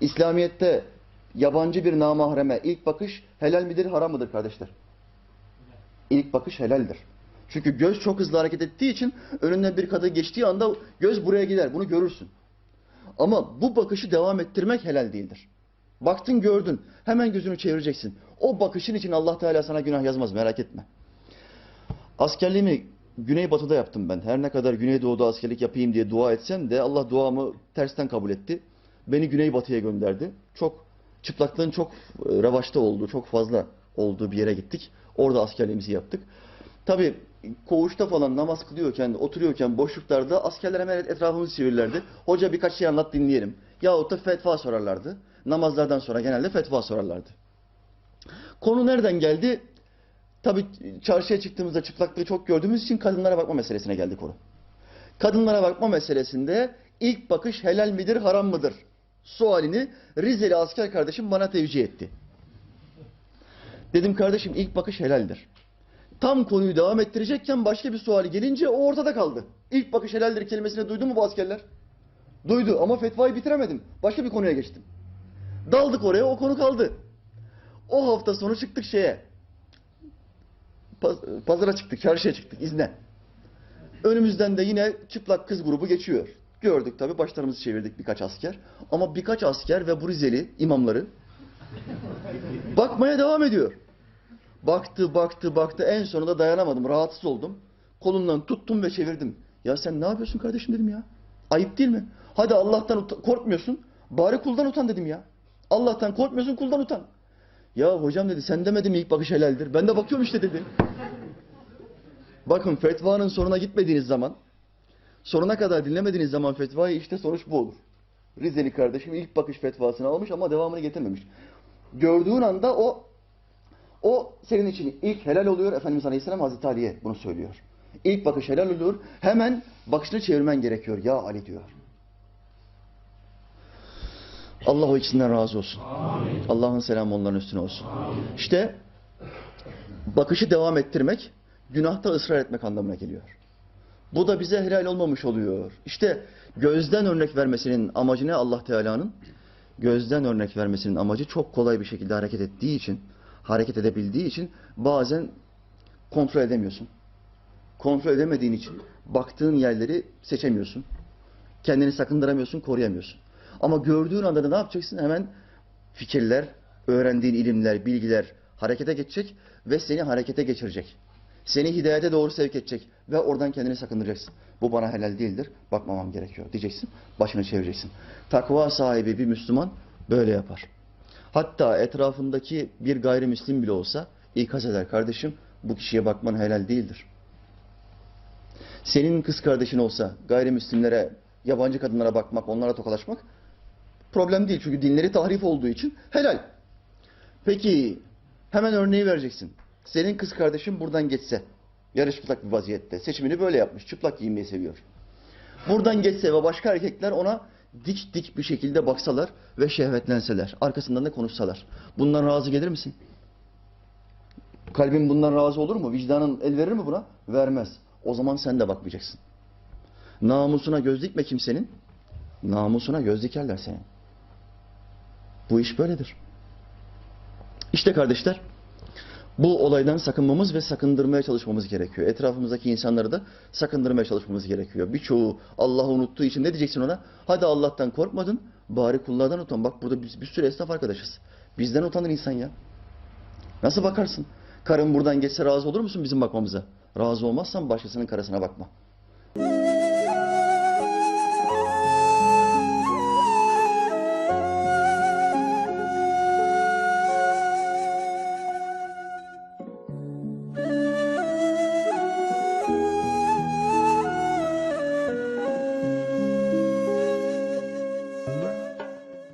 İslamiyet'te yabancı bir namahreme ilk bakış helal midir, haram mıdır kardeşler? İlk bakış helaldir. Çünkü göz çok hızlı hareket ettiği için önünden bir kadın geçtiği anda göz buraya gider. Bunu görürsün. Ama bu bakışı devam ettirmek helal değildir. Baktın gördün. Hemen gözünü çevireceksin. O bakışın için Allah Teala sana günah yazmaz merak etme. Askerliğimi Güneybatı'da yaptım ben. Her ne kadar Güneydoğu'da askerlik yapayım diye dua etsem de Allah duamı tersten kabul etti. Beni Güneybatı'ya gönderdi. Çok çıplaklığın çok e, revaçta olduğu, çok fazla olduğu bir yere gittik. Orada askerliğimizi yaptık. Tabii koğuşta falan namaz kılıyorken, oturuyorken boşluklarda askerler hemen etrafımızı çevirirlerdi. Hoca birkaç şey anlat dinleyelim. Yahut da fetva sorarlardı. Namazlardan sonra genelde fetva sorarlardı. Konu nereden geldi? Tabii çarşıya çıktığımızda çıplaklığı çok gördüğümüz için kadınlara bakma meselesine geldi konu. Kadınlara bakma meselesinde ilk bakış helal midir, haram mıdır? Sualini Rizeli asker kardeşim bana tevcih etti. Dedim kardeşim ilk bakış helaldir. Tam konuyu devam ettirecekken başka bir suali gelince o ortada kaldı. İlk bakış helaldir kelimesini duydu mu bu askerler? Duydu ama fetvayı bitiremedim. Başka bir konuya geçtim. Daldık oraya o konu kaldı. O hafta sonu çıktık şeye. Paz- Pazara çıktık, çarşıya çıktık izne. Önümüzden de yine çıplak kız grubu geçiyor. Gördük tabii başlarımızı çevirdik birkaç asker. Ama birkaç asker ve bu Rizeli imamları bakmaya devam ediyor. Baktı, baktı, baktı. En sonunda dayanamadım. Rahatsız oldum. Kolundan tuttum ve çevirdim. Ya sen ne yapıyorsun kardeşim dedim ya. Ayıp değil mi? Hadi Allah'tan korkmuyorsun. Bari kuldan utan dedim ya. Allah'tan korkmuyorsun kuldan utan. Ya hocam dedi sen demedin mi ilk bakış helaldir. Ben de bakıyorum işte dedi. Bakın fetvanın sonuna gitmediğiniz zaman, sonuna kadar dinlemediğiniz zaman fetvayı işte sonuç bu olur. Rizeli kardeşim ilk bakış fetvasını almış ama devamını getirmemiş. Gördüğün anda o o senin için ilk helal oluyor. Efendimiz Aleyhisselam Hazreti Ali'ye bunu söylüyor. İlk bakış helal oluyor. Hemen bakışını çevirmen gerekiyor. Ya Ali diyor. Allah o ikisinden razı olsun. Allah'ın selamı onların üstüne olsun. İşte bakışı devam ettirmek, günahta ısrar etmek anlamına geliyor. Bu da bize helal olmamış oluyor. İşte gözden örnek vermesinin amacı ne Allah Teala'nın? Gözden örnek vermesinin amacı çok kolay bir şekilde hareket ettiği için, hareket edebildiği için bazen kontrol edemiyorsun. Kontrol edemediğin için baktığın yerleri seçemiyorsun. Kendini sakındıramıyorsun, koruyamıyorsun. Ama gördüğün anda da ne yapacaksın? Hemen fikirler, öğrendiğin ilimler, bilgiler harekete geçecek ve seni harekete geçirecek. Seni hidayete doğru sevk edecek ve oradan kendini sakındıracaksın. Bu bana helal değildir, bakmamam gerekiyor diyeceksin. Başını çevireceksin. Takva sahibi bir Müslüman böyle yapar. Hatta etrafındaki bir gayrimüslim bile olsa ikaz eder kardeşim bu kişiye bakman helal değildir. Senin kız kardeşin olsa gayrimüslimlere, yabancı kadınlara bakmak, onlara tokalaşmak problem değil. Çünkü dinleri tahrif olduğu için helal. Peki hemen örneği vereceksin. Senin kız kardeşin buradan geçse, yarı çıplak bir vaziyette, seçimini böyle yapmış, çıplak giyinmeyi seviyor. Buradan geçse ve başka erkekler ona dik dik bir şekilde baksalar ve şehvetlenseler, arkasından da konuşsalar. Bundan razı gelir misin? Kalbin bundan razı olur mu? Vicdanın el verir mi buna? Vermez. O zaman sen de bakmayacaksın. Namusuna göz dikme kimsenin. Namusuna göz dikerler senin. Bu iş böyledir. İşte kardeşler, bu olaydan sakınmamız ve sakındırmaya çalışmamız gerekiyor. Etrafımızdaki insanları da sakındırmaya çalışmamız gerekiyor. Birçoğu Allah'ı unuttuğu için ne diyeceksin ona? Hadi Allah'tan korkmadın, bari kullardan utan. Bak burada biz bir sürü esnaf arkadaşız. Bizden utanır insan ya. Nasıl bakarsın? Karın buradan geçse razı olur musun bizim bakmamıza? Razı olmazsan başkasının karısına bakma.